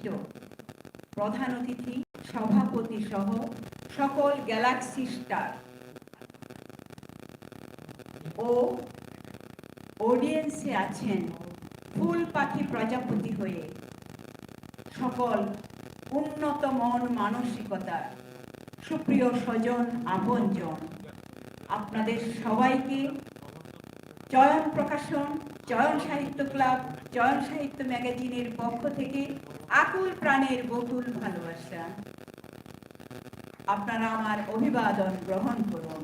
বিশিষ্ট প্রধান অতিথি, সভাপতি সহ সকল গ্যালাক্সি স্টার ও অডিয়েন্সে আছেন ফুল পাখি প্রজাপতি হয়ে সকল উন্নত মন মানসিকতার সুপ্রিয় স্বজন, আপনজন। আপনাদের সবাইকে চয়ন প্রকাশন, চয়ন সাহিত্য ক্লাব, চয়ন সাহিত্য ম্যাগাজিনের পক্ষ থেকে আকুল প্রাণের বকুল ভালোবাসা। আপনারা আমার অভিবাদন গ্রহণ করুন।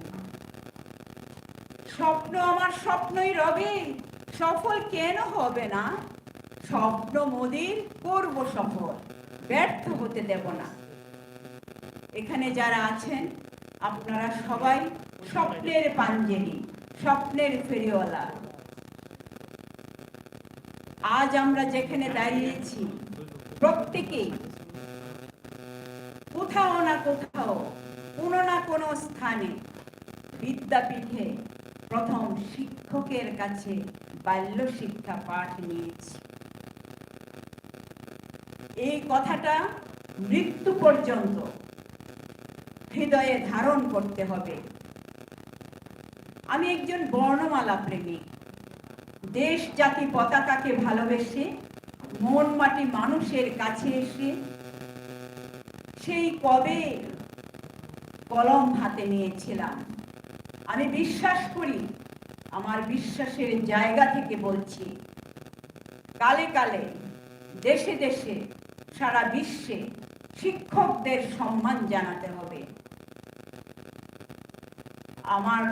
স্বপ্ন আমার স্বপ্নই রবে, সফল কেন হবে না? স্বপ্ন মোদির করব সফল, ব্যর্থ হতে দেব না। এখানে যারা আছেন, আপনারা সবাই স্বপ্নের পাঞ্জেরি স্বপ্নের ফেরিওয়ালা। আজ আমরা যেখানে দাঁড়িয়েছি প্রত্যেকেই কোথাও না কোথাও কোনো না কোনো স্থানে বিদ্যাপীঠে প্রথম শিক্ষকের কাছে বাল্য শিক্ষা পাঠ নিয়েছি। এই কথাটা মৃত্যু পর্যন্ত হৃদয়ে ধারণ করতে হবে। আমি একজন বর্ণমালা প্রেমিক দেশ জাতি পতাকাকে ভালোবেসে মন মাটি মানুষের কাছে এসে সেই কবে কলম হাতে নিয়েছিলাম। আমি বিশ্বাস করি, আমার বিশ্বাসের জায়গা থেকে বলছি, কালে কালে দেশে দেশে সারা বিশ্বে শিক্ষকদের সম্মান জানাতে হবে। আমার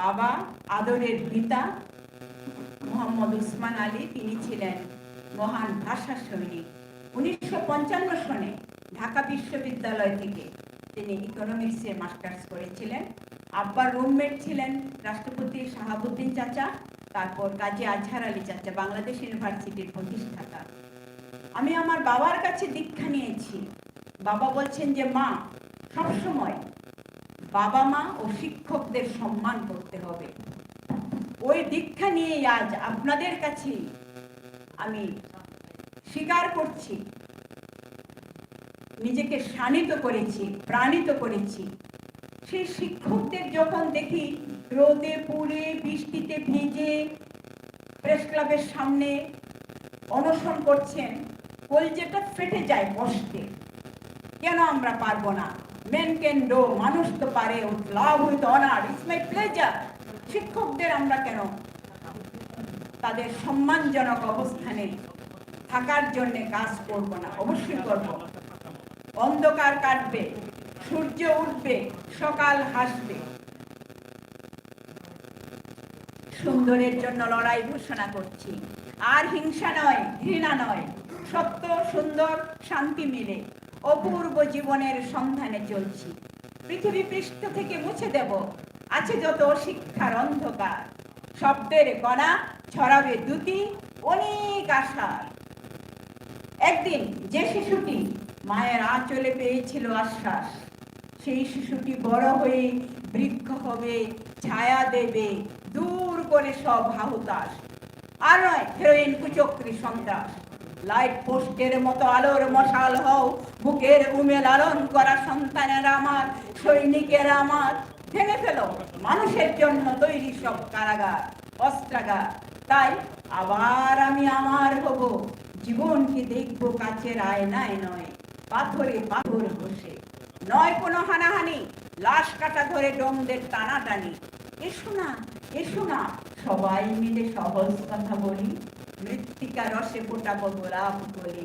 বাবা আদরের পিতা মোহাম্মদ উসমান আলী, তিনি ছিলেন মহান ভাষা সৈনিক। উনিশশো পঞ্চান্ন সনে ঢাকা বিশ্ববিদ্যালয় থেকে তিনি ইকোনমিক্সে মাস্টার্স করেছিলেন। আব্বার রুমমেট ছিলেন রাষ্ট্রপতি শাহাবুদ্দিন চাচা, তারপর কাজী আজহার আলী চাচা, বাংলাদেশ ইউনিভার্সিটির প্রতিষ্ঠাতা। আমি আমার বাবার কাছে দীক্ষা নিয়েছি। বাবা বলছেন যে, মা, সবসময় বাবা, মা ও শিক্ষকদের সম্মান করতে হবে। ওই দীক্ষা নিয়ে আজ আপনাদের কাছে আমি স্বীকার করছি, নিজেকে শানিত করেছি, প্রাণিত করেছি। সেই শিক্ষকদের যখন দেখি, রোদে পুড়ে, বৃষ্টিতে ভিজে, প্রেস ক্লাবের সামনে অনশন করছেন, কলজেটা ফেটে যায় কষ্টে কেন আমরা পারব না? মেন ক্যান ডো মানুষ তো পারে love with honour it's my pleasure শিক্ষকদের আমরা কেন তাদের সম্মানজনক অবস্থানে থাকার জন্য কাজ করব না, অবশ্যই করব। অন্ধকার কাটবে, সূর্য উঠবে, সকাল হাসবে। সুন্দরের জন্য লড়াই ঘোষণা করছি। আর হিংসা নয়, ঘৃণা নয়, সত্য, সুন্দর, শান্তি মিলে অপূর্ব জীবনের সন্ধানে চলছি। পৃথিবী পৃষ্ঠ থেকে মুছে দেব, আছে যত শিক্ষার অন্ধকার। শব্দের কণা ছড়াবে দুটি অনেক আশার। একদিন যে শিশুটি মায়ের আঁচলে পেয়েছিল আশ্বাস, সেই শিশুটি বড় হয়ে বৃক্ষ হবে, ছায়া দেবে, দূর করে সব হাহুতাস আর নয় হেরোইন কুচক্রি সন্ত্রাস। লাইট পোস্টের মতো আলোর মশাল হও, বুকের উমে লালন করা সন্তানের আমার, সৈনিকের আমার। ভেঙে ফেলো, মানুষের জন্য তৈরি সব কারাগার, অস্ত্রাগার। তাই আবার আমি আমার হব। জীবনকে দেখব কাছের আয়নায় নয়, পাথরে পাথর বসে নয় কোনো হানাহানি, লাশ কাটা ধরে ডোমদের টানাটানি। এসো না এসো না, সবাই মিলে সহজ কথা বলি। মৃত্তিকা রসে ফোটাবো গোলাপ করি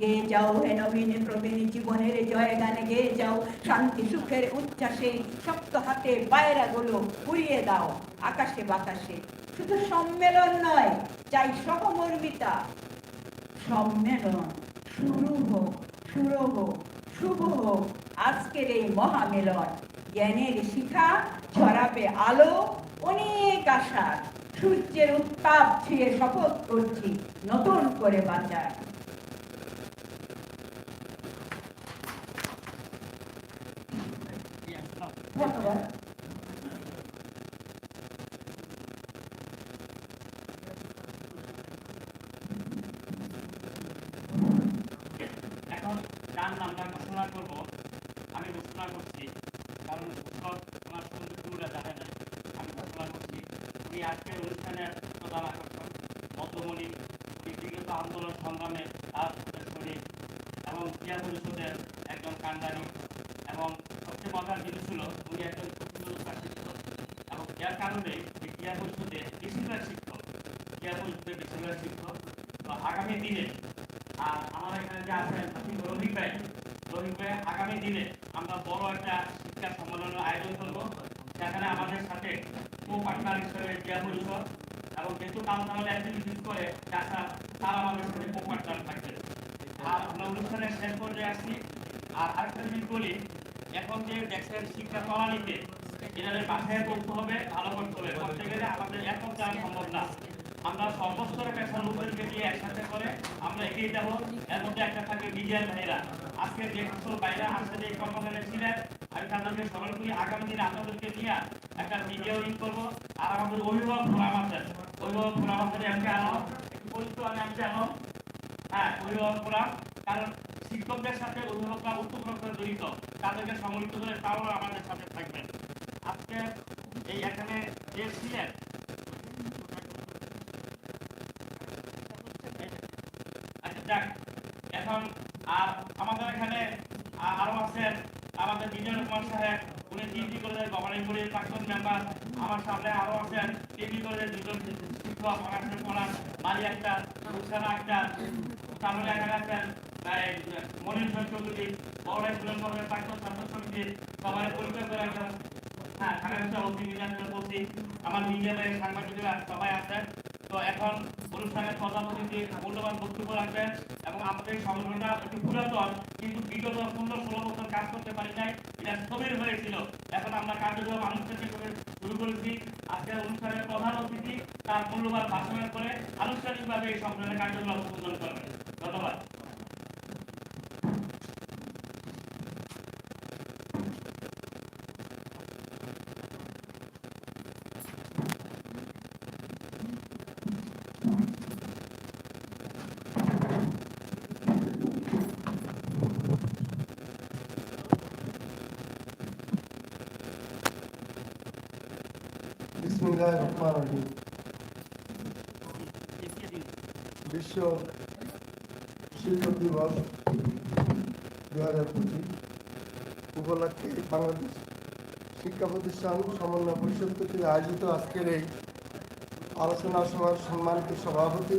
গেয়ে যাও হে নবীনে প্রবীণ জীবনের জয় গানে গেয়ে যাও শান্তি সুখের উচ্ছ্বাসে। শক্ত হাতে পায়রা গুলো উড়িয়ে দাও, আকাশে বাতাসে। শুধু সম্মেলন নয় চাই সহমর্মিতা, সম্মেলন শুরু হোক শুরু হোক, শুভ হোক। আজকের এই মহামেলন জ্ঞানের শিখা ছড়াবে আলো, অনেক আশা। সূর্যের উত্তাপ ছুঁয়ে শপথ করছি নতুন করে বাঁচার। ধন্যবাদ এখন যার নামটা ঘোষণা করব আমি ঘোষণা করছি কারণ উৎসব ওনার সৌন্দর্যগুলো জানে না আমি ঘোষণা করছি উনি আজকের অনুষ্ঠানের প্রধান আকর্ষণ মধ্যমণি উনি আন্দোলন সংগ্রামে তার শরীর এবং ক্রিয়া পরিষদের একজন কান্ডারি এবং সবচেয়ে মজার জিনিস হলো উনি একজন এবং যার কারণে ক্রিয়া পরিষদে বেশিরভাগ শিক্ষক ক্রিয়া পরিষদের বেশিরভাগ শিক্ষক। তো আগামী দিনে, আর আমার এখানে যে আছেন রহিক ভাই রহিক ভাই, আগামী দিনে আমরা বড় একটা শিক্ষা সম্মেলনের আয়োজন করব। সেখানে আমাদের সাথে কো পার্টনার হিসেবে ক্রিয়া পরিষদ এবং যেহেতু কালচারাল অ্যাক্টিভিটিস করে তাছাড়া তারা আমাদের সাথে কো পার্টনার থাকবে আর আমরা অনুষ্ঠানে শেষ পর্যায়ে আসছি আর আরেকটা জিনিস বলি, এখন যে দেখছেন শিক্ষা প্রণালীতে এনাদের বাসায় করতে হবে, ভালো করতে হবে, করতে গেলে আমাদের একক যাওয়া সম্ভব না। আমরা সর্বস্তরে পেশার লোকদেরকে নিয়ে একসাথে করে আমরা এগিয়ে যাব। এর মধ্যে একটা থাকবে মিডিয়ার ভাইরা। আজকে যে সকল বাইরা আসলে এই কর্মকাণ্ডে ছিলেন আমি তাদেরকে করি আগামী দিনে আপনাদেরকে একটা মিডিয়া করব। আর আমাদের অভিভাবক আছে। অভিভাবক আমি হ্যাঁ অভিভাবক ফোরাম কারণ শিক্ষকদের সাথে অভিভাবকরা উত্তপ্রক্রিয়া জড়িত। তাদেরকে সম্মিলিত করে তারাও আমাদের সাথে থাকবেন। আজকে এই এখন আর আমাদের এখানে আ- আরও আছেন আমাদের বিজয় কুমার সাহেব উনি টিভি কলেজের গভর্নিং বডির প্রাক্তন মেম্বার আমার সামনে আরও আছেন। টিভি কলেজের দুজন শিক্ষক পড়াশোনা পড়ান মারি একটা রুকসানা একটা তাহলে এখানে আছেন এই, চৌধুরী বড় স্টুডেন্ট কলেজের প্রাক্তন ছাত্র সমিতির সবাই পরিচয় করে একজন হ্যাঁ ঢাকা বিশ্ববিদ্যালয় বলছি আমার মিডিয়া সাংবাদিকরা সবাই আছেন। তো এখন অনুষ্ঠানের অতিথি মূল্যবান বক্তব্য রাখবেন এবং আমাদের সংগঠনটা একটু পুরাতন, কিন্তু বিগত পনেরো ষোলো বছর কাজ করতে পারি নাই, এটা স্থবির হয়েছিল এখন আমরা কার্যক্রম আনুষ্ঠানিক করে শুরু করেছি আজকের অনুষ্ঠানের প্রধান অতিথি, তার মূল্যবান ভাষণের পরে আনুষ্ঠানিকভাবে এই সংগঠনের কার্যক্রম উদ্বোধন করবেন। ধন্যবাদ। বিসমিল্লাহ রহমান রহিম বিশ্ব শিক্ষক দিবস দু হাজার পঁচিশ উপলক্ষে বাংলাদেশ শিক্ষা প্রতিষ্ঠান সমন্বয় পরিষদ কর্তৃক আয়োজিত আজকের এই আলোচনা সভার সম্মানিত সভাপতি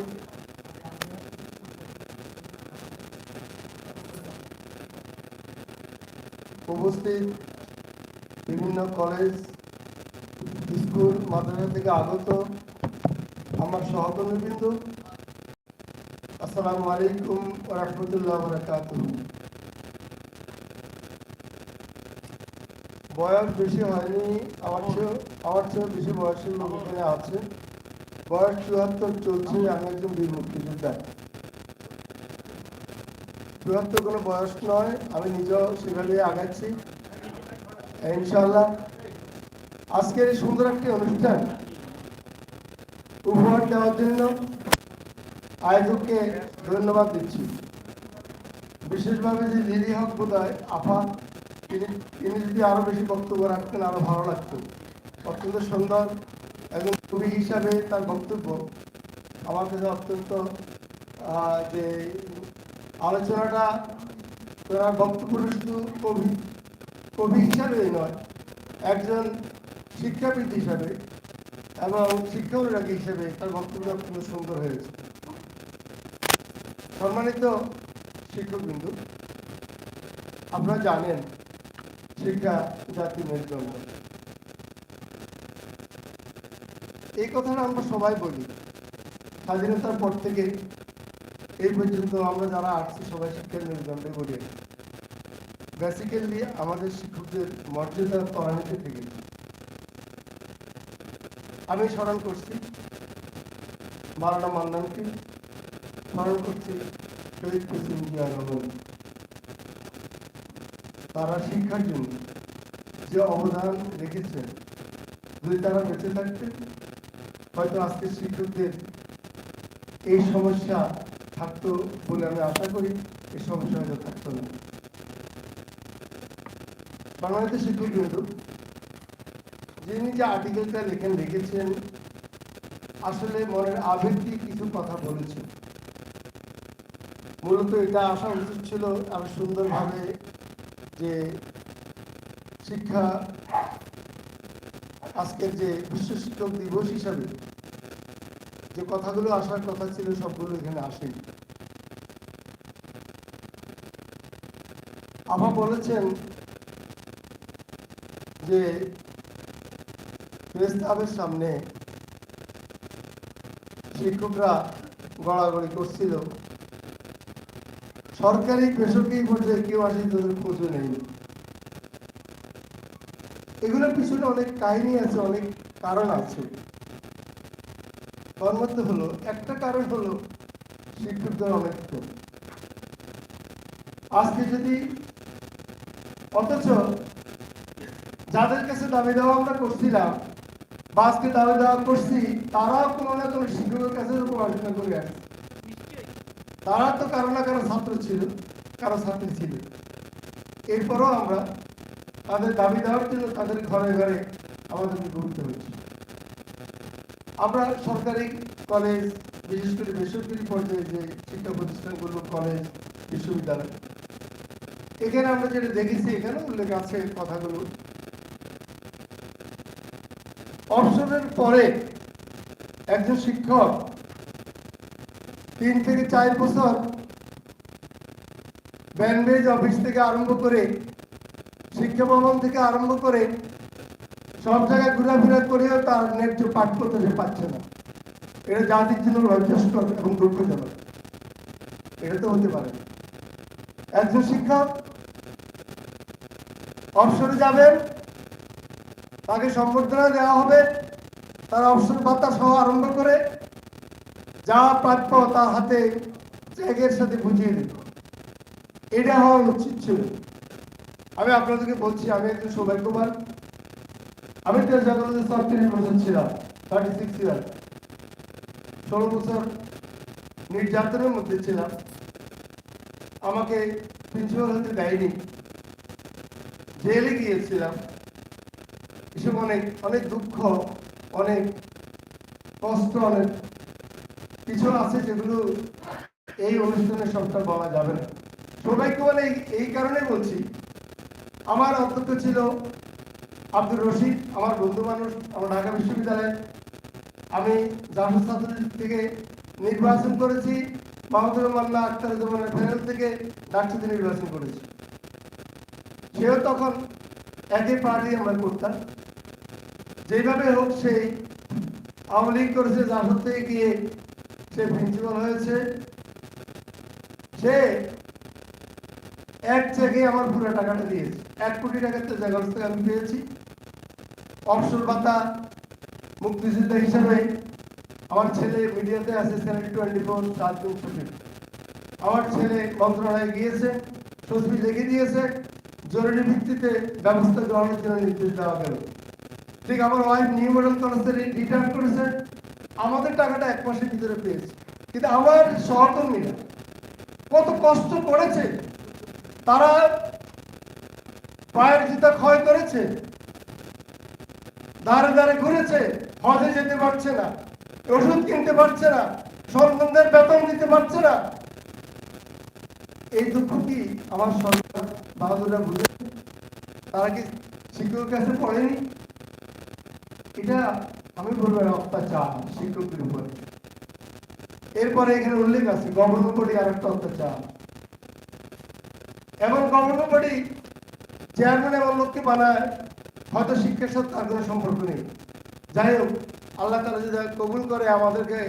উপস্থিত বিভিন্ন কলেজ স্কুল মাদ্রাসা থেকে আগত আমার সহকর্মীবৃন্দ, আসসালামু আলাইকুম রহমতুল্লাহ বরকাত বয়স বেশি হয়নি, আমার চেয়েও আমার চেয়েও বেশি বয়সের লোক আছে। বয়স চুয়াত্তর চলছে, আমি একজন বীর মুক্তিযোদ্ধা। চুয়াত্তর কোনো বয়স নয়, আমি নিজেও সেভাবে আগাচ্ছি। ইনশাল্লাহ আজকের এই সুন্দর একটি অনুষ্ঠান উপহার দেওয়ার জন্য আয়োজককে ধন্যবাদ দিচ্ছি। বিশেষভাবে যে লিলি হক বোধহয় আফা, তিনি তিনি যদি আরও বেশি বক্তব্য রাখতেন, আরও ভালো লাগতো। অত্যন্ত সুন্দর এবং কবি হিসাবে তার বক্তব্য আমার কাছে অত্যন্ত যে আলোচনাটা তার বক্তব্য শুধু কবি কবি হিসাবেই নয়, একজন শিক্ষাবিদ হিসাবে এবং শিক্ষা অনুরাগী হিসেবে তার বক্তব্য খুব সুন্দর হয়েছে। সম্মানিত শিক্ষকবৃন্দ, আপনারা জানেন শিক্ষা জাতি মেরুদণ্ড। এই কথাটা আমরা সবাই বলি। স্বাধীনতার পর থেকে এই পর্যন্ত আমরা যারা আসছি সবাই শিক্ষার মেরুদণ্ডে বলি বেসিক্যালি আমাদের শিক্ষকদের মর্যাদা ত্বরান্বিত থেকে আমি স্মরণ করছি। মারানা মান্নানকে। স্মরণ করছি শহীদ প্রেসিডেন্ট জিয়া তারা শিক্ষার জন্য যে অবদান রেখেছেন যদি তারা বেঁচে থাকতেন হয়তো আজকে শিক্ষকদের এই সমস্যা থাকতো বলে আমি আশা করি এই সমস্যা হয়তো থাকতো না। বাংলাদেশের শিক্ষক কিন্তু যিনি যে আর্টিকেলটা লেখেন, লিখেছেন, আসলে মনের আবেগটি কিছু কথা বলেছেন। মূলত এটা আসা উচিত ছিল আরও সুন্দরভাবে যে শিক্ষা আজকের যে বিশ্ব শিক্ষক দিবস হিসাবে যে কথাগুলো আসার কথা ছিল, সবগুলো এখানে আসেনি। আভা বলেছেন যে প্রেস ক্লাবের সামনে শিক্ষকরা গড়াগড়ি করছিল। সরকারি বেসরকারি পর্যায়ে কেউ আসে তাদের খোঁজও নেই এগুলোর পিছনে অনেক কাহিনী আছে, অনেক কারণ আছে। তার মধ্যে হলো, একটা কারণ হলো শিক্ষকদের অনেক আজকে যদি অথচ যাদের কাছে দাবি দেওয়া আমরা করছিলাম বা আজকে দাবি দেওয়া করছি তারাও কোনো না কোনো শিক্ষকের কাছে পড়াশোনা করে আসছে। তারা তো কারও না কারও ছাত্র ছিল, কারও ছাত্রী ছিল। এরপরও আমরা তাদের দাবি দেওয়ার জন্য তাদের ঘরে ঘরে আমাদেরকে ঘুরতে হচ্ছে। আমরা সরকারি কলেজ, বিশেষ করে বেসরকারি পর্যায়ে যে শিক্ষা প্রতিষ্ঠানগুলো, কলেজ, বিশ্ববিদ্যালয়, এখানে আমরা যেটা দেখেছি, এখানে উল্লেখ আছে কথাগুলো। পরে একজন শিক্ষক তিন থেকে চার বছর ব্যান্ডেজ অফিস থেকে আরম্ভ করে শিক্ষা ভবন থেকে আরম্ভ করে সব জায়গায় ঘোরাফেরা করেও তার ন্যায্য পাঠ্য সে পাচ্ছে না। এটা জাতির জন্য লজ্জাস্কর এবং দুঃখজনক। এটা তো হতে পারে। একজন শিক্ষক অবসরে যাবেন, তাকে সম্বর্ধনা দেওয়া হবে। তার অবসর ভাতা সহ আরম্ভ করে যা প্রাপ্য তার হাতে চেকের সাথে বুঝিয়ে দিল। এটা হওয়া উচিত ছিল। আমি আপনাদেরকে বলছি, আমি একজন সৌভাগ্যবান। আমি তো জগতের সরকারি বছর ছিলাম থার্টি সিক্স ইয়ার ষোলো বছর নির্যাতনের মধ্যে ছিলাম। আমাকে প্রিন্সিপাল হতে দেয়নি। জেলে গিয়েছিলাম। এসব অনেক অনেক দুঃখ অনেক কষ্ট, অনেক কিছু আছে যেগুলো এই অনুষ্ঠানে সবটা বলা যাবে না। সবাইকে বলে এই- কারণে বলছি, আমার অধ্যক্ষ ছিল আব্দুর রশিদ, আমার বন্ধু মানুষ, আমার ঢাকা বিশ্ববিদ্যালয়ে আমি জাফর ছাত্র থেকে নির্বাচন করেছি, মাহমুদুর মান্না আক্তার জমানের প্যানেল থেকে ডাক্তার নির্বাচন করেছি। সেও তখন একই পার্টি আমরা করতাম। যেভাবে হোক সেই আওয়ামী লীগ করেছে জাফর থেকে গিয়ে সে প্রিন্সিপাল হয়েছে। সে এক চেকে আমার পুরো টাকাটা দিয়েছে। এক কোটি টাকার তো জায়গা থেকে আমি পেয়েছি। অবসর ভাতা মুক্তিযোদ্ধা হিসাবে আমার ছেলে মিডিয়াতে আছে চ্যানেল টোয়েন্টি ফোর সাত দিন আমার ছেলে মন্ত্রণালয়ে গিয়েছে সচিব লিখে দিয়েছে। জরুরি ভিত্তিতে ব্যবস্থা গ্রহণের জন্য নির্দেশ দেওয়া গেল ঠিক আমার ওয়াইফ নিউ মডেল কলেজে রিটার্ন করেছে। আমাদের টাকাটা এক মাসের ভিতরে পেয়েছে। কিন্তু আমার সহকর্মীরা কত কষ্ট করেছে। তারা পায়ের জুতা ক্ষয় করেছে। দাঁড়ে দাঁড়ে ঘুরেছে। হজে যেতে পারছে না। ওষুধ কিনতে পারছে না। সন্তানদের বেতন দিতে পারছে না। এই দুঃখ কি আমার সরকার বাহাদুরা বুঝে তারা কি শিক্ষকের কাছে পড়েনি? এটা আমি বলব অত্যাচার শিক্ষকদের উপরে। এরপরে এখানে উল্লেখ আছে গভর্নর বডি আর একটা অত্যাচার। এবং গভর্নর বডি চেয়ারম্যান এবং লোককে বানায়, হয়তো শিক্ষার সাথে তার কোনো সম্পর্ক নেই। যাই হোক, আল্লাহ তালা যদি কবুল করে, আমাদেরকে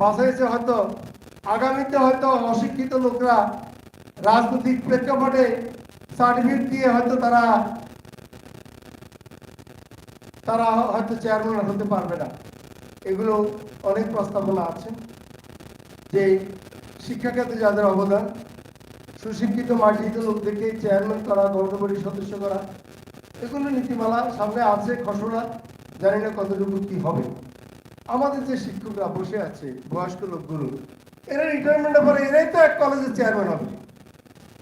বাঁচাইছে হয়তো, আগামীতে হয়তো অশিক্ষিত লোকরা রাজনৈতিক প্রেক্ষাপটে সার্টিফিকেট দিয়ে হয়তো তারা তারা হয়তো চেয়ারম্যান হতে পারবে না। এগুলো অনেক প্রস্তাবনা আছে যে শিক্ষাক্ষেত্রে যাদের অবদান, সুশিক্ষিত মার্জিত লোকদেরকে চেয়ারম্যান করা, গণপরিষদ সদস্য করা, এগুলো নীতিমালা সামনে আছে খসড়া জানি না কতটুকু কি হবে। আমাদের যে শিক্ষকরা বসে আছে, বয়স্ক লোকগুলো, এরা রিটায়ারমেন্টের পরে এরাই তো এক কলেজের চেয়ারম্যান হবে।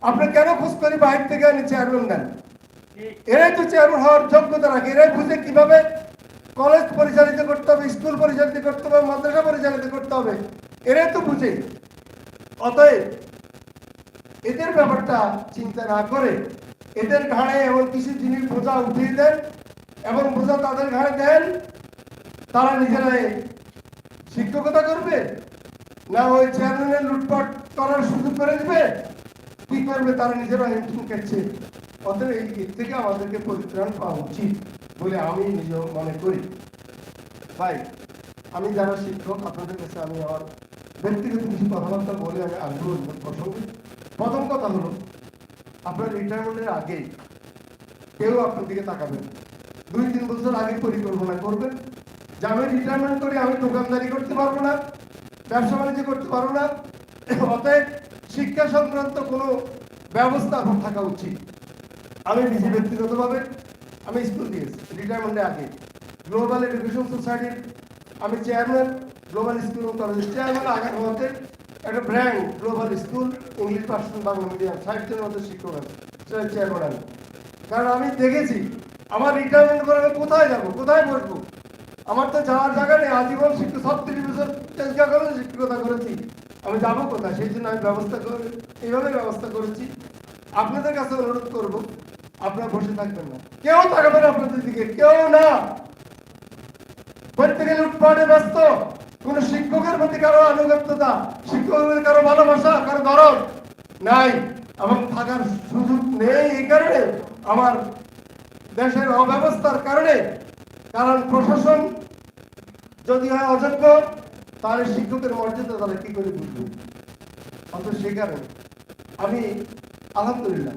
আপনি কেন খোঁজ করি বাইরে থেকে আনি চেয়ারম্যান ঠিক এরাই তো চেয়ারম্যান হওয়ার যোগ্যতা রাখে। এরাই বুঝে কীভাবে কলেজ পরিচালিত করতে হবে স্কুল পরিচালিত করতে হবে, মাদ্রাসা পরিচালিত করতে হবে। এরাই তো বুঝে। অতএব এদের ব্যাপারটা চিন্তা না করে এদের ঘাড়ে এমন কিছু জিনিস বোঝা উঠিয়ে দেন এবং বোঝা তাদের ঘাড়ে দেন, তারা নিজেরাই শিক্ষকতা করবে? না ওই চেয়ারম্যানের লুটপাট করার সুযোগ করে দিবে? কি করবে তারা নিজেরা হিমশিম খাচ্ছে অতএব এই দিক থেকে আমাদেরকে পরিত্রাণ পাওয়া উচিত বলে আমি মনে করি। ভাই, আমি যারা শিক্ষক, আপনাদের কাছে আমি আমার ব্যক্তিগত কিছু কথাবার্তা বলে আমি আগ্রহ প্রসঙ্গে প্রথম কথা হলো, আপনার রিটায়ারমেন্টের আগে কেউ আপনার দিকে তাকাবেন দুই তিন বছর আগে পরিকল্পনা করবেন। যে আমি রিটায়ারমেন্ট করে আমি দোকানদারি করতে পারব না, ব্যবসা বাণিজ্য করতে পারব না। অতএব শিক্ষা সংক্রান্ত কোনো ব্যবস্থা থাকা উচিত। আমি নিজে ব্যক্তিগতভাবে আমি স্কুল দিয়েছি রিটায়ারমেন্টের আগে। গ্লোবাল এডুকেশন সোসাইটির আমি চেয়ারম্যান গ্লোবাল স্কুল ও কলেজ চেয়ারম্যান একটা brand global school English person Bangla medium ষাটটির মধ্যে শিক্ষক আছে সেটা চেয়ারম্যান কারণ আমি দেখেছি, আমার রিটায়ারমেন্ট করে আমি কোথায় যাব, কোথায় বসবো? আমার তো যাওয়ার জায়গা নেই, আজীবন শিক্ষক ছত্রিশ বছর চেষ্টা করে শিক্ষকতা করেছি। আমি যাব কোথায়? সেই জন্য আমি ব্যবস্থা করে এইভাবে ব্যবস্থা করেছি। আপনাদের কাছে অনুরোধ করব আপনারা বসে থাকবেন না। কেউ থাকবেন আপনাদের দিকে, কেউ না। প্রত্যেকে লুটপাটে ব্যস্ত। কোন শিক্ষকের প্রতি কারও আনুগত্যতা, শিক্ষকের কারও ভালোবাসা, কারও দরদ নাই এবং থাকার সুযোগ নেই এই কারণে আমার দেশের অব্যবস্থার কারণে। কারণ প্রশাসন যদি হয় অযোগ্য, তাহলে শিক্ষকের মর্যাদা তারা কি করে বুঝবে? অত সে কারণে আমি আলহামদুলিল্লাহ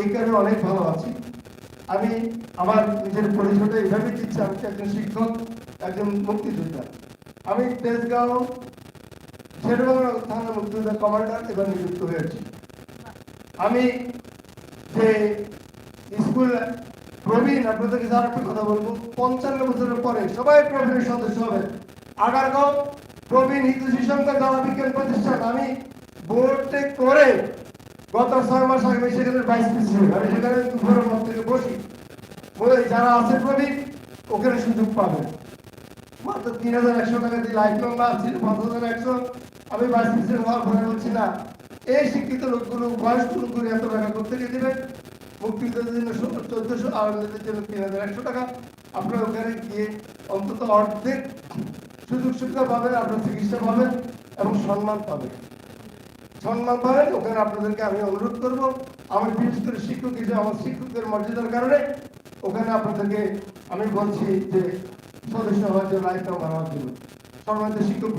এই কারণে অনেক ভালো আছি। আমি আমার নিজের পরিচয়টা এইভাবে দিচ্ছি, আমি একজন শিক্ষক, একজন মুক্তিযোদ্ধা। আমি তেজগাঁও শেরবাংলা থানা মুক্তিযোদ্ধা কমান্ডার এবার নিযুক্ত হয়েছি। আমি যে স্কুল প্রবীণ আপনাদের কাছে আর একটা কথা বলব, পঞ্চান্ন বছরের পরে সবাই প্রবীণের সদস্য হবে। আগারগাঁও প্রবীণ হিন্দু সংঘ দাওয়া বিজ্ঞান প্রতিষ্ঠান, আমি বোর্ডে করে গত ছয় মাস আগে সেখানে ভাইস প্রেসিডেন্ট আমি সেখানে দুপুরের থেকে বসি। বলে যারা আছে প্রবীণ ওখানে সুযোগ পাবে মাত্র তিন হাজার একশো টাকা দিয়ে লাইফ নাম্বার ছিল পাঁচ হাজার একশো। আমি ভাইস প্রেসিডেন্ট হওয়ার পরে বলছি না। এই শিক্ষিত লোকগুলো বয়স্ক লোকগুলো এত টাকা কোথেকে দেবেন। মুক্তিযোদ্ধাদের জন্য চোদ্দশো আওয়ামীদের জন্য তিন হাজার একশো টাকা। আপনারা ওখানে গিয়ে অন্তত অর্ধেক সুযোগ সুবিধা পাবেন, আপনার চিকিৎসা পাবেন এবং সম্মান পাবেন। সম্মান পাবেন। ওখানে আপনাদেরকে আমি অনুরোধ করব। আমি বিশেষ শিক্ষক হিসেবে, আমার শিক্ষকদের মর্যাদার কারণে ওখানে আপনাদেরকে আমি বলছি যে সদস্য হওয়ার জন্য লাইফ নাম্বার জন্য। সম্মানিত শিক্ষক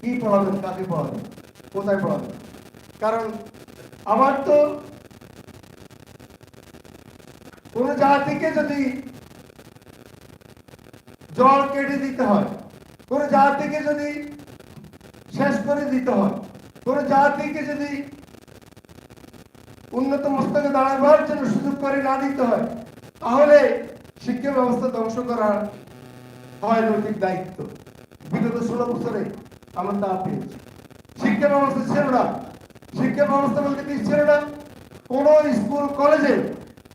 কি পড়াবেন, কাকে পড়াবেন, কোথায় পড়াবেন? কারণ আমার তো কোন জাতিকে যদি জল কেটে দিতে হয়, কোন জাতিকে যদি শেষ করে দিতে হয় কোন জাতিকে যদি উন্নত মস্তকে দাঁড়াবার জন্য সুযোগ করে না দিতে হয়, তাহলে শিক্ষা ব্যবস্থা ধ্বংস করা হয় নৈতিক দায়িত্ব। বিগত ষোলো বছরে আমরা তা পেয়েছি। শিক্ষা ব্যবস্থা ছিল না। শিক্ষা ব্যবস্থা বলতে কি ছিল না? কোন স্কুল, কলেজে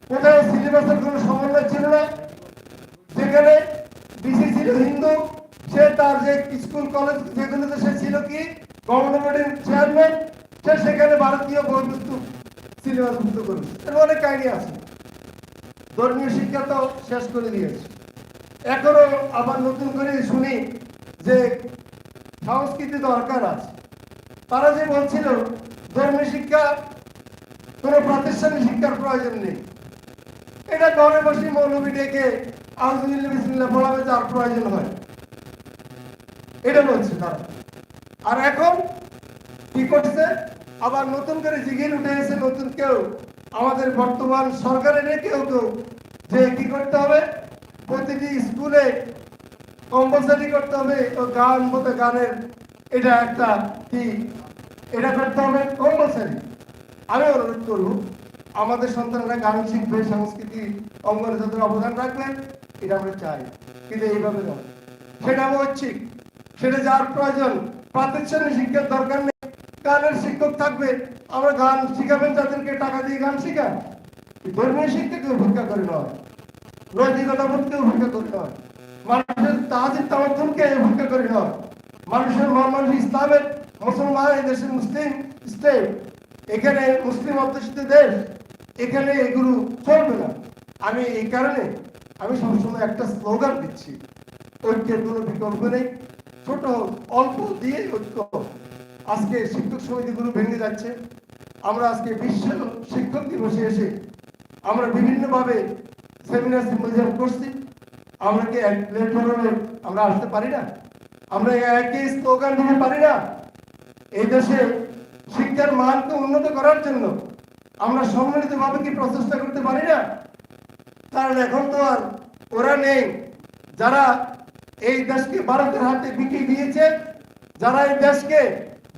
কোথাও সিলেবাসের কোনো সমন্বয় ছিল না? যেখানে ডিসি ছিল হিন্দু, সে তার যে স্কুল, কলেজ, যেগুলোতে সে ছিল কি? গভর্নমেন্টের চেয়ারম্যান সে সেখানে ভারতীয় বইবস্তু সিলেবাস মুক্ত করেছে অনেক কাহিনী আছে। ধর্মীয় শিক্ষা তো শেষ করে দিয়েছে। এখনও আবার নতুন করে শুনি যে সংস্কৃতি দরকার আছে। তারা যে বলছিল, ধর্মীয় শিক্ষা, কোনো প্রাতিষ্ঠানিক শিক্ষার প্রয়োজন নেই। এটা ঘরে বসে মৌলবী ডেকে আলহামদুলিল্লাহ বিসমিল্লাহ পড়াবে যার প্রয়োজন হয়। এটা বলছে তারা। আর এখন কি করছে? আবার নতুন করে জিগির উঠে এসে নতুন কেউ আমাদের বর্তমান সরকারের কেউ কেউ যে কি করতে হবে? প্রতিটি স্কুলে কম্পালসারি করতে হবে। তো গান মতো গানের এটা একটা কি? এটা করতে হবে কম্পালসারি আমি অনুরোধ করব, আমাদের সন্তানরা গান শিখবে সংস্কৃতি অঙ্গনে যাদের অবদান রাখবেন। এটা আমরা চাই। কিন্তু এইভাবে নয়। সেটা ঐচ্ছিক। সেটা যার প্রয়োজন প্রাতিষ্ঠানিক শিক্ষার দরকার নেই। গানের শিক্ষক থাকবে। আমরা গান শিখাবেন, যাদেরকে টাকা দিয়ে গান শেখান। ধর্মীয় শিক্ষাকে উপেক্ষা করে নয় নৈতিকতা বোধকে উপেক্ষা করে নয় মানুষের তাহাজির তামাদ্দুনকে উপেক্ষা করে নয় মানুষের মন মানুষ ইসলামের মুসলমান, এই দেশের মুসলিম স্টেট। এখানে মুসলিম অধ্যুষিত দেশ। এখানে এগুলো চলবে না। আমি এই কারণে আমি সবসময় একটা স্লোগান দিচ্ছি। ঐক্যের কোনো বিকল্প নেই। ছোট অল্প দিয়ে ঐক্য আজকে শিক্ষক সমিতিগুলো ভেঙে যাচ্ছে। আমরা আজকে বিশ্ব শিক্ষক দিবসে এসে আমরা বিভিন্নভাবে সেমিনার সিম্পোজিয়াম করছি। আমরা কি এক প্ল্যাটফর্মে আমরা আসতে পারি না? আমরা একই স্লোগান দিতে পারি না? এই দেশে শিক্ষার মানকে উন্নত করার জন্য আমরা সম্মিলিতভাবে কি প্রচেষ্টা করতে পারি না? কারণ এখন তো আর ওরা নেই। যারা এই দেশকে ভারতের হাতে বিক্রি দিয়েছে, যারা এই দেশকে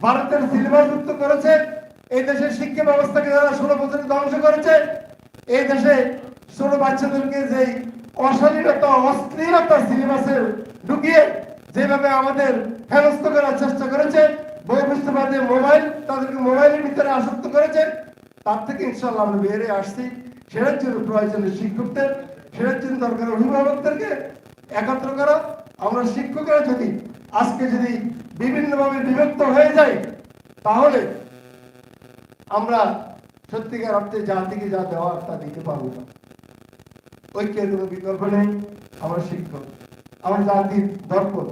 ভারতের সিলেবাসযুক্ত করেছে, এই দেশের শিক্ষা ব্যবস্থাকে যারা ষোলো বছরে ধ্বংস করেছে, এই দেশে ছোট বাচ্চাদেরকে যে অশালীনতা অশ্লীলতা সিলেবাসে ঢুকিয়ে যেভাবে আমাদের হেনস্থ করার চেষ্টা করেছে ভবিষ্যৎবাদে মোবাইল, তাদেরকে মোবাইলের ভিতরে আসক্ত করেছে, তার থেকে ইনশাল্লাহ আমরা বেরিয়ে আসছি। সেটার জন্য প্রয়োজনে শিক্ষকদের, সেটার জন্য দরকার অভিভাবকদেরকে একত্র করা। আমরা শিক্ষকরা যদি আজকে যদি বিভিন্নভাবে বিভক্ত হয়ে যাই, তাহলে আমরা সত্যিকার অর্থে জাতিকে যা দেওয়ার তা দিতে পারব না। ঐক্যের কোনো বিকল্প নেই। আমরা শিক্ষক, আমার জাতির দর্পণ।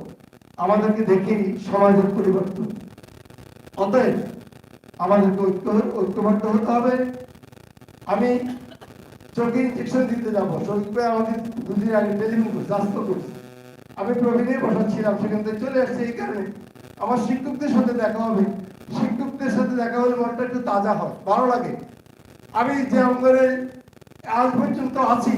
আমাদেরকে দেখেই সমাজের পরিবর্তন। অতএব আমাদেরকে ঐক্য, ঐক্যবদ্ধ হতে হবে। আমি চোখে ইঞ্জেকশন দিতে যাব। ভাই আমাদের দুদিন আগে টেলিফোন করছে আস্ত করছে। আমি প্রবীণে বসাচ্ছিলাম, সেখান থেকে চলে আসছে এই কারণে। আমার শিক্ষকদের সাথে দেখা হবে। শিক্ষকদের সাথে দেখা হলে মনটা একটু তাজা হয়, ভালো লাগে। আমি যে অঙ্গনে আজ পর্যন্ত আছি